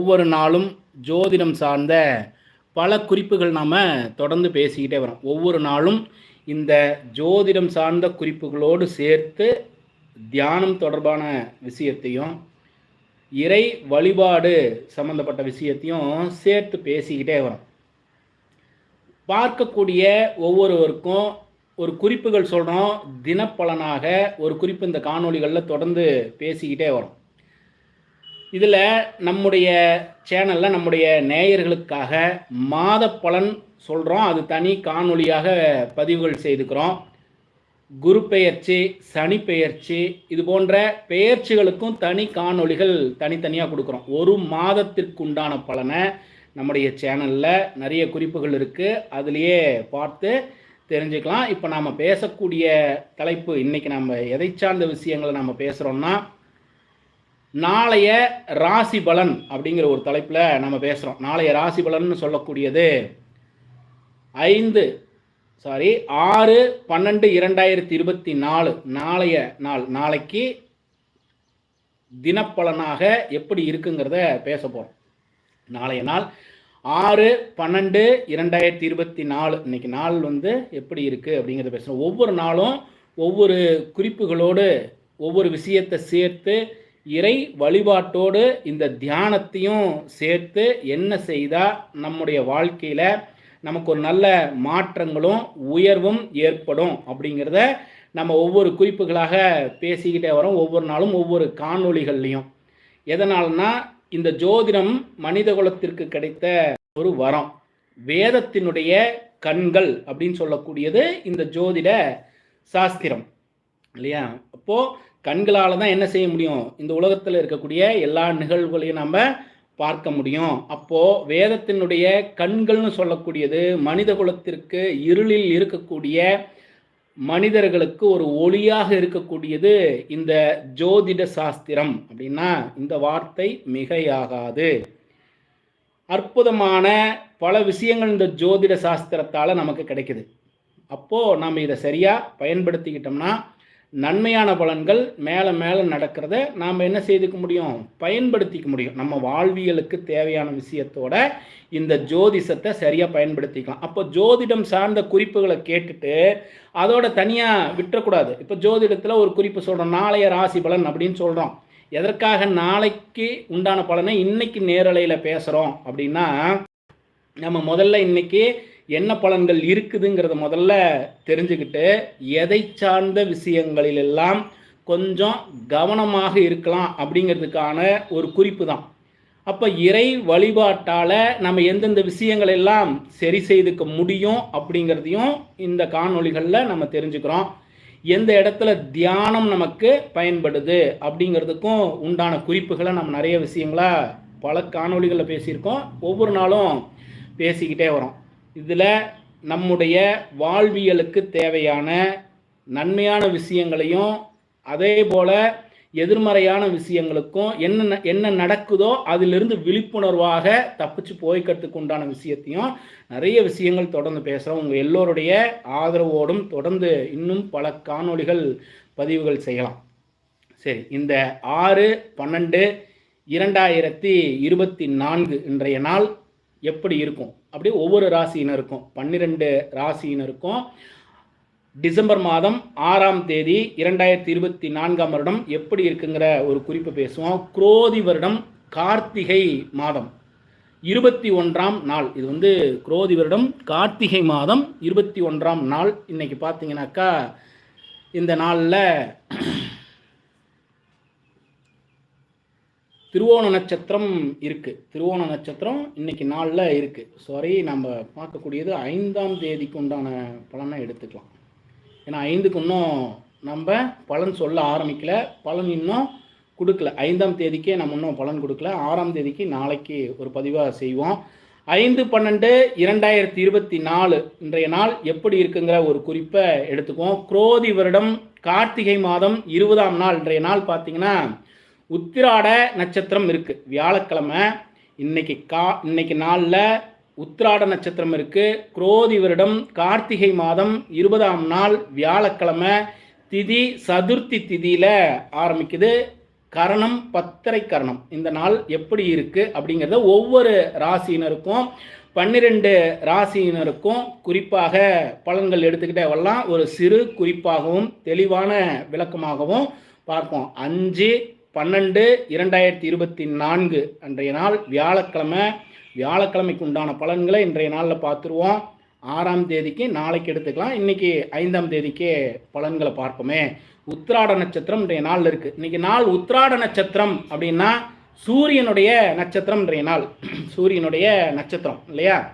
ஒவ்வொரு நாளும் ஜோதிடம் சார்ந்த பல குறிப்புகள் நாம் தொடர்ந்து பேசிக்கிட்டே வரோம். ஒவ்வொரு நாளும் இந்த ஜோதிடம் சார்ந்த குறிப்புகளோடு சேர்த்து தியானம் தொடர்பான விஷயத்தையும் இறை வழிபாடு சம்பந்தப்பட்ட விஷயத்தையும் சேர்த்து பேசிக்கிட்டே வரோம். பார்க்கக்கூடிய ஒவ்வொருவருக்கும் ஒரு குறிப்புகள் சொல்கிறோம் தினப்பலனாக ஒரு குறிப்பு இந்த காணொளிகளில் தொடர்ந்து பேசிக்கிட்டே வரோம். இதில் நம்முடைய சேனலில் நம்முடைய நேயர்களுக்காக மாத பலன் சொல்கிறோம் அது தனி காணொளியாக பதிவுகள் செய்துக்கிறோம். குரு பெயர்ச்சி சனி பெயர்ச்சி இது போன்ற பெயர்ச்சிகளுக்கும் தனி காணொளிகள் தனித்தனியாக கொடுக்குறோம். ஒரு மாதத்திற்குண்டான பலனை நம்முடைய சேனலில் நிறைய குறிப்புகள் இருக்குது அதுலேயே பார்த்து தெரிஞ்சுக்கலாம். இப்போ நாம் பேசக்கூடிய தலைப்பு இன்றைக்கி நம்ம எதை சார்ந்த விஷயங்களை நம்ம பேசுகிறோம்னா நாளைய ராசி பலன் அப்படிங்கிற ஒரு தலைப்பில் நம்ம பேசுகிறோம் நாளைய ராசி பலன் சொல்லக்கூடியது ஐந்து சாரி ஆறு பன்னெண்டு இரண்டாயிரத்தி இருபத்தி நாலு. நாளைய நாள் நாளைக்கு தினப்பலனாக எப்படி இருக்குங்கிறத பேச போகிறோம் நாளைய நாள் ஆறு பன்னெண்டு இரண்டாயிரத்தி இருபத்தி நாலு. இன்னைக்கு நாள் வந்து எப்படி இருக்குது அப்படிங்கிறத பேசுகிறோம் ஒவ்வொரு நாளும் ஒவ்வொரு குறிப்புகளோடு ஒவ்வொரு விஷயத்தை சேர்த்து இறை வழிபாட்டோடு இந்த தியானத்தையும் சேர்த்து என்ன செய்தால் நம்முடைய வாழ்க்கையில் நமக்கு ஒரு நல்ல மாற்றங்களும் உயர்வும் ஏற்படும் அப்படிங்கிறத நம்ம ஒவ்வொரு குறிப்புகளாக பேசிக்கிட்டே வரோம். ஒவ்வொரு நாளும் ஒவ்வொரு காணொளிகள்லையும். எதனால்னா இந்த ஜோதிடம் மனித குலத்திற்கு கிடைத்த ஒரு வரம். வேதத்தினுடைய கண்கள் அப்படின்னு சொல்லக்கூடியது இந்த ஜோதிட சாஸ்திரம். இல்லையா? அப்போது கண்களால் தான் என்ன செய்ய முடியும்? இந்த உலகத்தில் இருக்கக்கூடிய எல்லா நிகழ்வுகளையும் நம்ம பார்க்க முடியும். அப்போது வேதத்தினுடைய கண்கள்னு சொல்லக்கூடியது மனித குலத்திற்கு இருளில் இருக்கக்கூடிய மனிதர்களுக்கு ஒரு ஒளியாக இருக்கக்கூடியது இந்த ஜோதிட சாஸ்திரம். அப்படின்னா இந்த வார்த்தை மிகையாகாது. அற்புதமான பல விஷயங்கள் இந்த ஜோதிட சாஸ்திரத்தால் நமக்கு கிடைக்குது. அப்போது நம்ம இதை சரியாக பயன்படுத்திக்கிட்டோம்னா நன்மையான பலன்கள் மேலே மேலே நடக்கிறத நாம் என்ன செய்துக்க முடியும்? பயன்படுத்திக்க முடியும். நம்ம வாழ்வியலுக்கு தேவையான விஷயத்தோட இந்த ஜோதிஷத்தை சரியாக பயன்படுத்திக்கலாம். அப்போ ஜோதிடம் சார்ந்த குறிப்புகளை கேட்டுட்டு அதோட தனியாக விட்டுறக்கூடாது. இப்போ ஜோதிடத்தில் ஒரு குறிப்பு சொல்கிறோம் நாளைய ராசி பலன் அப்படின்னு சொல்கிறோம் எதற்காக நாளைக்கு உண்டான பலனை இன்னைக்கு நேரலையில் பேசுகிறோம் அப்படின்னா நம்ம முதல்ல இன்னைக்கு என்ன பலன்கள் இருக்குதுங்கிறத முதல்ல தெரிஞ்சுக்கிட்டு எதை சார்ந்த விஷயங்களிலெல்லாம் கொஞ்சம் கவனமாக இருக்கலாம் அப்படிங்கிறதுக்கான ஒரு குறிப்பு தான். அப்போ இறை வழிபாட்டால் நம்ம எந்தெந்த விஷயங்கள் எல்லாம் சரி செய்துக்க முடியும் அப்படிங்கிறதையும் இந்த காணொளிகளில் நம்ம தெரிஞ்சுக்கிறோம். எந்த இடத்துல தியானம் நமக்கு பயன்படுது அப்படிங்கிறதுக்கும் உண்டான குறிப்புகளை நம்ம நிறைய விஷயங்களாக பல காணொளிகளில் பேசியிருக்கோம். ஒவ்வொரு நாளும் பேசிக்கிட்டே வரோம். இதில் நம்முடைய வாழ்வியலுக்கு தேவையான நன்மையான விஷயங்களையும் அதே போல் எதிர்மறையான விஷயங்களுக்கும் என்ன என்ன நடக்குதோ அதிலிருந்து விழிப்புணர்வாக தப்பிச்சு போய்க்கிறதுக்கு உண்டான விஷயத்தையும் நிறைய விஷயங்கள் தொடர்ந்து பேசுகிறோம் உங்கள் எல்லோருடைய ஆதரவோடும் தொடர்ந்து இன்னும் பல காணொளிகள் பதிவுகள் செய்யலாம். சரி இந்த ஆறு பன்னெண்டு இரண்டாயிரத்தி இருபத்தி நான்கு இன்றைய நாள் எப்படி இருக்கும்? அப்படியே ஒவ்வொரு ராசியினருக்கும். பன்னிரெண்டு ராசியினருக்கும் டிசம்பர் மாதம் ஆறாம் தேதி இரண்டாயிரத்தி இருபத்தி நான்காம் வருடம் எப்படி இருக்குங்கிற ஒரு குறிப்பு பேசுவோம். குரோதி வருடம் கார்த்திகை மாதம். இருபத்தி ஒன்றாம் நாள். இது வந்து குரோதி வருடம் கார்த்திகை மாதம் இருபத்தி ஒன்றாம் நாள். இன்னைக்கு பார்த்தீங்கன்னாக்கா இந்த நாளில் திருவோண நட்சத்திரம் இருக்குது திருவோண நட்சத்திரம் இன்னைக்கு நாளில் இருக்குது சாரி நம்ம பார்க்கக்கூடியது ஐந்தாம் தேதிக்கு உண்டான பலனை எடுத்துக்கலாம். ஏன்னா ஐந்துக்கு இன்னும் நம்ம பலன் சொல்ல ஆரம்பிக்கல. பலன் இன்னும் கொடுக்கல. ஐந்தாம் தேதிக்கே நம்ம இன்னும் பலன் கொடுக்கல. ஆறாம் தேதிக்கு நாளைக்கு ஒரு பதிவாக செய்வோம். ஐந்து பன்னெண்டு இரண்டாயிரத்தி இருபத்தி நாலு இன்றைய நாள் எப்படி இருக்குங்கிற ஒரு குறிப்பை எடுத்துக்குவோம். குரோதி வருடம் கார்த்திகை மாதம் இருபதாம் நாள் இன்றைய நாள் பார்த்தீங்கன்னா உத்திராட நட்சத்திரம் இருக்குது வியாழக்கிழமை இன்னைக்கு கா இன்னைக்கு நாளில் உத்திராட நட்சத்திரம் இருக்குது குரோதி வருடம் கார்த்திகை மாதம் இருபதாம் நாள் வியாழக்கிழமை திதி சதுர்த்தி திதியில் ஆரம்பிக்குது. கரணம் பத்தரை கரணம். இந்த நாள் எப்படி இருக்குது அப்படிங்கிறத ஒவ்வொரு ராசியினருக்கும் பன்னிரெண்டு ராசியினருக்கும் குறிப்பாக பலன்கள் எடுத்துக்கிட்டே வரலாம். ஒரு சிறு குறிப்பாகவும் தெளிவான விளக்கமாகவும் பார்ப்போம். அஞ்சு பன்னெண்டு இரண்டாயிரத்தி இருபத்தி நான்கு அன்றைய நாள் வியாழக்கிழமை. வியாழக்கிழமைக்கு உண்டான பலன்களை இன்றைய நாளில் பார்த்துருவோம். ஆறாம் தேதிக்கு நாளைக்கு எடுத்துக்கலாம். இன்றைக்கி ஐந்தாம் தேதிக்கே பலன்களை பார்ப்போமே. உத்திராட நட்சத்திரம் இன்றைய நாளில் இருக்குது இன்றைக்கி நாள் உத்திராட நட்சத்திரம் அப்படின்னா சூரியனுடைய நட்சத்திரம் இன்றைய நாள். சூரியனுடைய நட்சத்திரம் இல்லையா?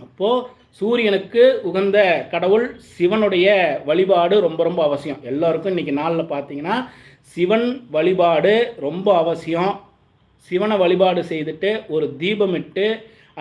அப்போது சூரியனுக்கு உகந்த கடவுள் சிவனுடைய வழிபாடு ரொம்ப ரொம்ப அவசியம். எல்லாருக்கும் இன்றைக்கி நாளில் பார்த்தீங்கன்னா சிவன் வழிபாடு ரொம்ப அவசியம். சிவனை வழிபாடு செய்துட்டு ஒரு தீபமிட்டு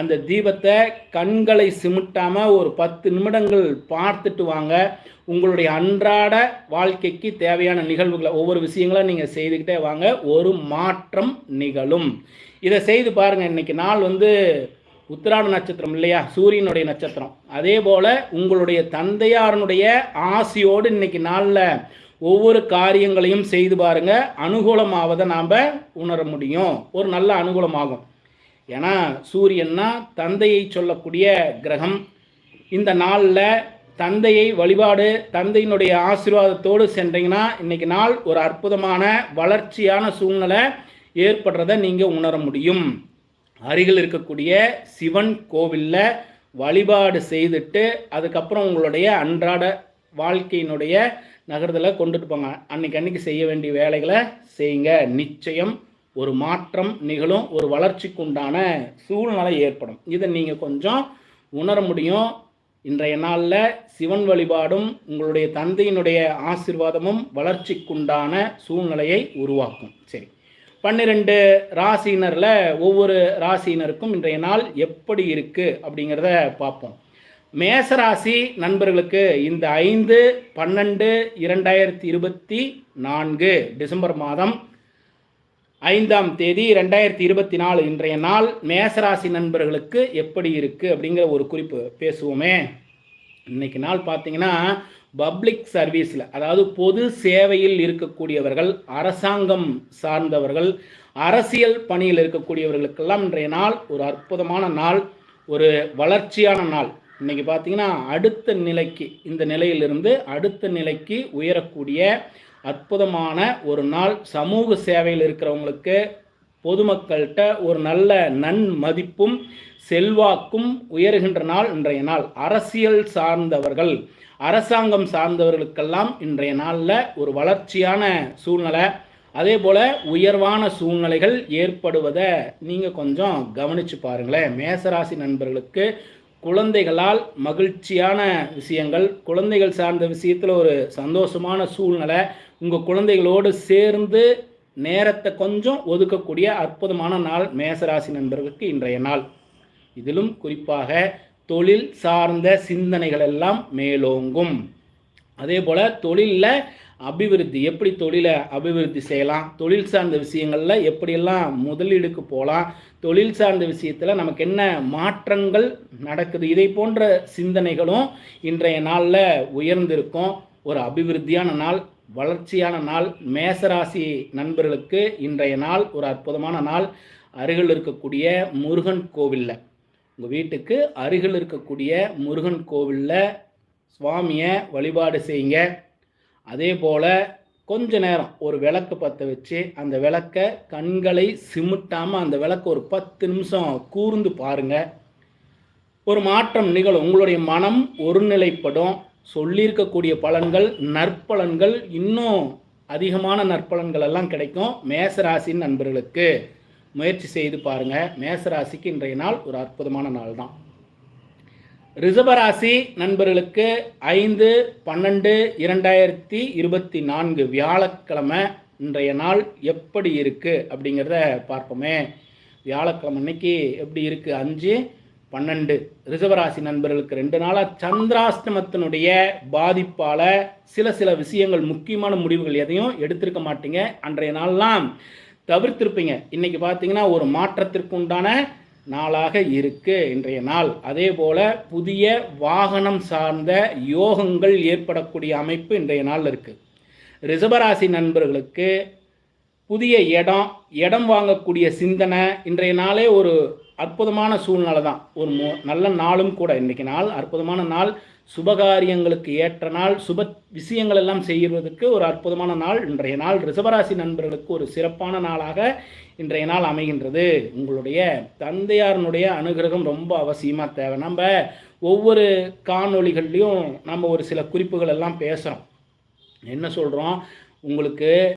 அந்த தீபத்தை கண்களை சிமிட்டாமல் ஒரு பத்து நிமிடங்கள் பார்த்துட்டு வாங்க. உங்களுடைய அன்றாட வாழ்க்கைக்கு தேவையான நிகழ்வுகளை ஒவ்வொரு விஷயங்களும் நீங்கள் செய்துக்கிட்டே வாங்க. ஒரு மாற்றம் நிகழும். இதை செய்து பாருங்கள் இன்றைக்கி நாள் வந்து உத்திராட நட்சத்திரம் இல்லையா? சூரியனுடைய நட்சத்திரம். அதே போல் உங்களுடைய தந்தையாரனுடைய ஆசையோடு இன்னைக்கு நாளில் ஒவ்வொரு காரியங்களையும் செய்து பாருங்க. அனுகூலமாவதை நாம் உணர முடியும். ஒரு நல்ல அனுகூலமாகும். ஏன்னா சூரியன்னா தந்தையை சொல்லக்கூடிய கிரகம். இந்த நாளில் தந்தையை வழிபாடு தந்தையினுடைய ஆசீர்வாதத்தோடு சென்றீங்கன்னா இன்னைக்கு நாள் ஒரு அற்புதமான வளர்ச்சியான சூழ்நிலை ஏற்படுறத நீங்கள் உணர முடியும். அருகில் இருக்கக்கூடிய சிவன் கோவிலில் வழிபாடு செய்துட்டு அதுக்கப்புறம் உங்களுடைய அன்றாட வாழ்க்கையினுடைய நகரத்தில் கொண்டுட்டு போங்க. அன்னைக்கு அன்னைக்கு செய்ய வேண்டிய வேலைகளை செய்யுங்க. நிச்சயம் ஒரு மாற்றம் நிகழும். ஒரு வளர்ச்சிக்கு உண்டான சூழ்நிலை ஏற்படும். இதை நீங்கள் கொஞ்சம் உணர முடியும். இன்றைய நாளில் சிவன் வழிபாடும் உங்களுடைய தந்தையினுடைய ஆசிர்வாதமும் வளர்ச்சிக்குண்டான சூழ்நிலையை உருவாக்கும். சரி. பன்னிரெண்டு ராசியினரில் ஒவ்வொரு ராசியினருக்கும் இன்றைய நாள் எப்படி இருக்குது அப்படிங்கிறத பார்ப்போம். மேசராசி நண்பர்களுக்கு இந்த ஐந்து பன்னெண்டு இரண்டாயிரத்தி இருபத்தி நான்கு டிசம்பர் மாதம் ஐந்தாம் தேதி ரெண்டாயிரத்தி இருபத்தி நாலு இன்றைய நாள் மேசராசி நண்பர்களுக்கு எப்படி இருக்குது அப்படிங்கிற ஒரு குறிப்பு பேசுவோமே. இன்னைக்கு நாள் பார்த்தீங்கன்னா பப்ளிக் சர்வீஸில் அதாவது பொது சேவையில் இருக்கக்கூடியவர்கள் அரசாங்கம் சார்ந்தவர்கள் அரசியல் பணியில் இருக்கக்கூடியவர்களுக்கெல்லாம் இன்றைய நாள் ஒரு அற்புதமான நாள் ஒரு வளர்ச்சியான நாள். இன்னைக்கு பார்த்தீங்கன்னா அடுத்த நிலைக்கு இந்த நிலையிலிருந்து அடுத்த நிலைக்கு உயரக்கூடிய அற்புதமான ஒரு நாள் சமூக சேவையில் இருக்கிறவங்களுக்கு பொதுமக்கள்கிட்ட ஒரு நல்ல நன்மதிப்பும் செல்வாக்கும் உயர்கின்ற நாள் இன்றைய நாள். அரசியல் சார்ந்தவர்கள் அரசாங்கம் சார்ந்தவர்களுக்கெல்லாம் இன்றைய நாளில் ஒரு வளர்ச்சியான சூழ்நிலை. அதே போல் உயர்வான சூழ்நிலைகள் ஏற்படுவதை நீங்கள் கொஞ்சம் கவனித்து பாருங்களேன். மேசராசி நண்பர்களுக்கு குழந்தைகளால் மகிழ்ச்சியான விஷயங்கள் குழந்தைகள் சார்ந்த விஷயத்தில் ஒரு சந்தோஷமான சூழ்நிலை உங்கள் குழந்தைகளோடு சேர்ந்து நேரத்தை கொஞ்சம் ஒதுக்கக்கூடிய அற்புதமான நாள் மேசராசி நண்பர்களுக்கு இன்றைய நாள். இதிலும் குறிப்பாக தொழில் சார்ந்த சிந்தனைகள் எல்லாம் மேலோங்கும். அதே போல் தொழிலில் அபிவிருத்தி எப்படி தொழிலை அபிவிருத்தி செய்யலாம் தொழில் சார்ந்த விஷயங்களில் எப்படியெல்லாம் முதலீடுக்கு போகலாம் தொழில் சார்ந்த விஷயத்தில் நமக்கு என்ன மாற்றங்கள் நடக்குது இதை போன்ற சிந்தனைகளும் இன்றைய நாளில் உயர்ந்திருக்கும். ஒரு அபிவிருத்தியான நாள் வளர்ச்சியான நாள் மேசராசி நண்பர்களுக்கு இன்றைய நாள் ஒரு அற்புதமான நாள். அருகில் இருக்கக்கூடிய முருகன் கோவிலில் உங்கள் வீட்டுக்கு அருகில் இருக்கக்கூடிய முருகன் கோவிலில் சுவாமியை வழிபாடு செய்யுங்க. அதே போல் கொஞ்ச நேரம் ஒரு விளக்கு பற்ற வச்சு அந்த விளக்கை கண்களை சிமிட்டாமல் அந்த விளக்கு ஒரு பத்து நிமிஷம் கூர்ந்து பாருங்கள் ஒரு மாற்றம் நிகழும். உங்களுடைய மனம் ஒருநிலைப்படும். சொல்லியிருக்கக்கூடிய பலன்கள் நற்பலன்கள் இன்னும் அதிகமான நற்பலன்கள் எல்லாம் கிடைக்கும். மேசராசின் நண்பர்களுக்கு முயற்சி செய்து பாருங்கள் மேசராசிக்கு இன்றைய நாள் ஒரு அற்புதமான நாள் தான் ரிசபராசி நண்பர்களுக்கு ஐந்து பன்னெண்டு இரண்டாயிரத்தி இருபத்தி நான்கு வியாழக்கிழமை இன்றைய நாள் எப்படி இருக்குது அப்படிங்கிறத பார்ப்போமே. வியாழக்கிழமை அன்னைக்கு எப்படி இருக்குது அஞ்சு பன்னெண்டு. ரிசவராசி நண்பர்களுக்கு ரெண்டு நாளாக சந்திராஷ்டமத்தினுடைய பாதிப்பால் சில சில விஷயங்கள் முக்கியமான முடிவுகள் எதையும் எடுத்திருக்க மாட்டீங்க. அன்றைய நாள்லாம் தவிர்த்திருப்பீங்க. இன்னைக்கு பார்த்தீங்கன்னா ஒரு மாற்றத்திற்குண்டான நாளாக இருக்கு இன்றைய நாள். அதே போல புதிய வாகனம் சார்ந்த யோகங்கள் ஏற்படக்கூடிய அமைப்பு இன்றைய நாள் இருக்கு. ரிசபராசி நண்பர்களுக்கு புதிய இடம் இடம் வாங்கக்கூடிய சிந்தனை இன்றைய நாளே ஒரு அற்புதமான சூழ்நிலை தான். ஒரு மு- நல்ல நாளும் கூட இன்றைக்கி நாள் அற்புதமான நாள் சுபகாரியங்களுக்கு ஏற்ற நாள் சுப விஷயங்கள் எல்லாம் செய்வதற்கு ஒரு அற்புதமான நாள். இன்றைய நாள் ரிசவராசி நண்பர்களுக்கு ஒரு சிறப்பான நாளாக இன்றைய நாள் அமைகின்றது. உங்களுடைய தந்தையாரனுடைய அனுகிரகம் ரொம்ப அவசியமாக தேவை. நம்ம ஒவ்வொரு காணொளிகள்லையும் நம்ம ஒரு சில குறிப்புகள் எல்லாம் பேசுகிறோம் என்ன சொல்கிறோம் உங்களுக்கு